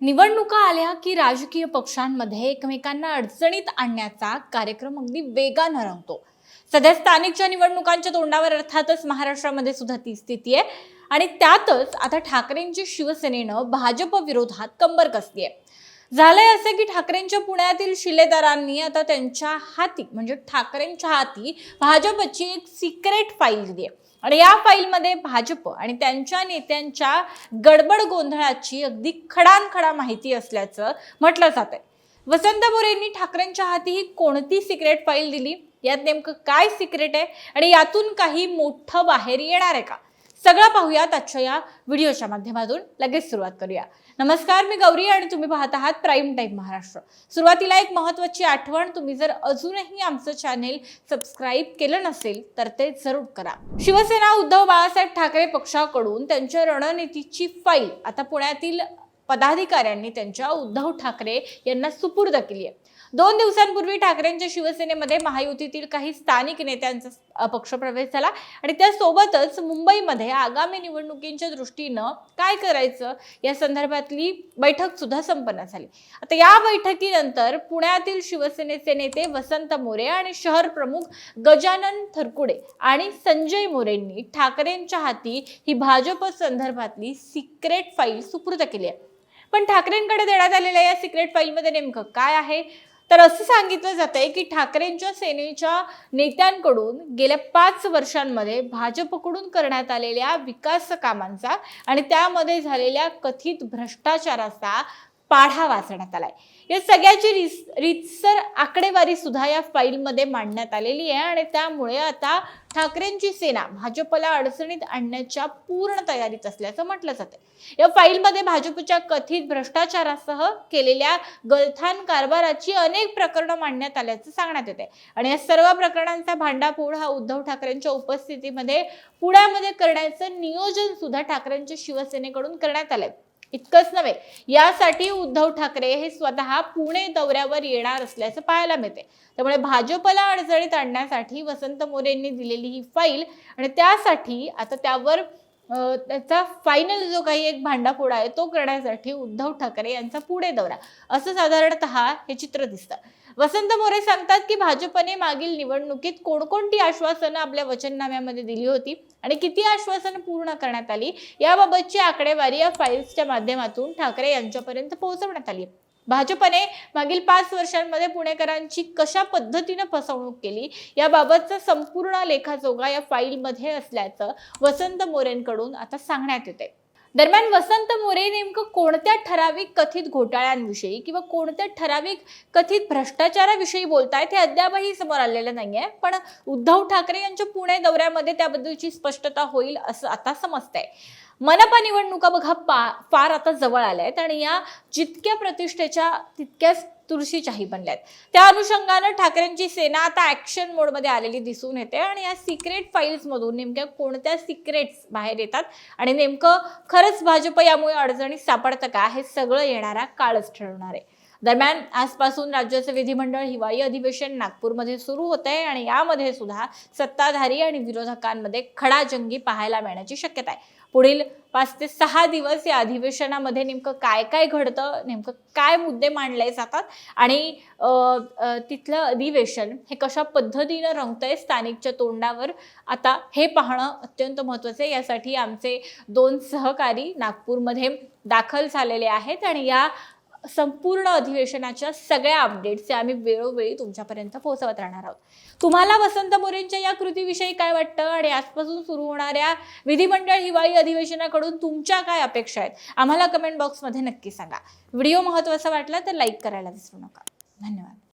निवडणुका आल्या की राजकीय पक्षांमध्ये एकमेकांना अडचणीत आणण्याचा कार्यक्रम अगदी वेगानं रंगतो. सध्या स्थानिकच्या निवडणुकांच्या तोंडावर अर्थातच महाराष्ट्रामध्ये सुद्धा ती स्थिती आहे. आणि त्यातच आता ठाकरेंची शिवसेनेनं भाजप विरोधात कंबर कसली आहे? झालंय असं की ठाकरेंच्या पुण्यातील शिलेदारांनी आता त्यांच्या हाती म्हणजे ठाकरेंच्या हाती भाजपची एक सिक्रेट फाईल दिली आहे. आणि या फाईलमध्ये भाजप आणि त्यांच्या नेत्यांच्या गडबड गोंधळाची अगदी खडानखडा माहिती असल्याचं म्हटलं जात आहे. वसंत बोरेंनी ठाकरेंच्या हाती ही कोणती सिक्रेट फाईल दिली? यात नेमकं काय सिक्रेट आहे? आणि यातून काही मोठं बाहेर येणार आहे का? सगळं पाहूयात आजच्या या व्हिडिओच्या माध्यमातून. लगेच सुरुवात करूया. नमस्कार मी गौरी आणि तुम्ही पाहत आहात प्राईम टाईम महाराष्ट्र सुरुवातीला एक महत्त्वाची आठवण तुम्ही जर अजूनही आमचं चॅनेल सबस्क्राईब केलं नसेल तर ते जरूर करा. शिवसेना उद्धव बाळासाहेब ठाकरे पक्षाकडून त्यांच्या रणनीतीची फाईल आता पुण्यातील पदाधिकाऱ्यांनी त्यांच्या उद्धव ठाकरे यांना सुपूर्द केली आहे. दोन दिवसांपूर्वी ठाकरेंच्या शिवसेनेमध्ये महायुतीतील काही स्थानिक नेत्यांचा पक्षप्रवेश झाला आणि त्यासोबतच मुंबईमध्ये आगामी निवडणुकींच्या दृष्टीनं काय करायचं या संदर्भातली बैठक सुद्धा संपन्न झाली. आता या बैठकीनंतर पुण्यातील शिवसेनेचे नेते वसंत मोरे आणि शहर प्रमुख गजानन थरकुडे आणि संजय मोरेंनी ठाकरेंच्या हाती ही भाजप संदर्भातली सिक्रेट फाईल सुपूर्द केली आहे. पण ठाकरेंकडे देण्यात आलेल्या या सिक्रेट फाईलमध्ये नेमकं काय आहे? तर असं सांगितलं जातंय की ठाकरेंच्या सेनेच्या नेत्यांकडून गेल्या पाच वर्षांमध्ये भाजपकडून करण्यात आलेल्या विकास कामांचा आणि त्यामध्ये झालेल्या कथित भ्रष्टाचाराचा पाढा वाचण्यात आलाय. या सगळ्याची रिस रितसर आकडेवारी सुद्धा या फाईलमध्ये मांडण्यात आलेली आहे आणि त्यामुळे आता ठाकरेंची सेना भाजपला अडचणीत आणण्याच्या पूर्ण तयारीत असल्याचं म्हटलं जातं या फाईलमध्ये भाजपच्या कथित भ्रष्टाचारासह केलेल्या गलथान कारभाराची अनेक प्रकरणं मांडण्यात आल्याचं सांगण्यात येते आणि या सर्व प्रकरणांचा भांडाफोड हा उद्धव ठाकरेंच्या उपस्थितीमध्ये पुण्यामध्ये करण्याचं नियोजन सुद्धा ठाकरेंच्या शिवसेनेकडून करण्यात आलंय. इतकंच नव्हे यासाठी उद्धव ठाकरे हे स्वतः पुणे दौऱ्यावर येणार असल्याचं पाहायला मिळते त्यामुळे भाजपला अडचणीत आणण्यासाठी वसंत मोरेंनी दिलेली ही फाईल आणि त्यासाठी आता त्यावर त्याचा फायनल जो काही एक भांडाफोडा आहे तो करण्यासाठी उद्धव ठाकरे यांचा पुणे दौरा. असं साधारणतः हे चित्र दिसतं. वसंत मोरे सांगतात की भाजपने मागील निवडणुकीत कोणकोणती आश्वासनं आपल्या वचननाम्यामध्ये दिली होती आणि किती आश्वासनं पूर्ण करण्यात आली याबाबतची आकडेवारी या फाईल्सच्या माध्यमातून ठाकरे यांच्यापर्यंत पोहोचवण्यात आली. भाजपने मागील पाच वर्षांमध्ये पुणेकरांची कशा पद्धतीनं फसवणूक केली याबाबतचा संपूर्ण लेखाजोगा या फाईलमध्ये असल्याचं वसंत मोरेंकडून आता सांगण्यात येते दरम्यान वसंत मोरे नेमकं कोणत्या ठराविक कथित घोटाळ्यांविषयी किंवा कोणत्या ठराविक कथित भ्रष्टाचाराविषयी बोलतायत हे अद्यापही समोर आलेलं नाहीये. पण उद्धव ठाकरे यांच्या पुणे दौऱ्यामध्ये त्याबद्दलची स्पष्टता होईल असं आता समजतंय. मनपा निवडणुका बघा पा फार आता जवळ आल्या आहेत आणि या जितक्या प्रतिष्ठेच्या तितक्याच तुळशीच्याही बनल्यात. त्या अनुषंगानं ठाकरेंची सेना आता ऍक्शन मोडमध्ये आलेली दिसून येते आणि या सिक्रेट फाईल्समधून नेमक्या कोणत्या सिक्रेट्स बाहेर येतात आणि नेमकं खरंच भाजप यामुळे अडचणीत सापडतं का हे सगळं येणारा काळच ठरवणार आहे. दरम्यान आजपासून राज्याचं विधिमंडळ हिवाळी अधिवेशन नागपूरमध्ये सुरू होत आहे आणि यामध्ये सुद्धा सत्ताधारी आणि विरोधकांमध्ये खडाजंगी पाहायला मिळण्याची शक्यता आहे. पुढील पाच ते सहा दिवस या अधिवेशनामध्ये नेमकं काय काय घडतं नेमकं काय मुद्दे मांडले जातात आणि तिथलं अधिवेशन हे कशा पद्धतीनं रंगतंय स्थानिकच्या तोंडावर आता हे पाहणं अत्यंत महत्त्वाचं आहे. यासाठी आमचे दोन सहकारी नागपूरमध्ये दाखल झालेले आहेत आणि या संपूर्ण अधिवेशनाच्या सगळ्या अपडेट्स आम्ही वेळोवेळी तुमच्यापर्यंत पोहोचवत राहणार आहोत. तुम्हाला वसंत मोरेंच्या या कृतीविषयी काय वाटतं आणि आजपासून सुरू होणाऱ्या विधिमंडळ हिवाळी अधिवेशनाकडून तुमच्या काय अपेक्षा आहेत? आम्हाला कमेंट बॉक्समध्ये नक्की सांगा. व्हिडिओ महत्त्वाचा वाटला तर लाईक करायला विसरू नका. धन्यवाद.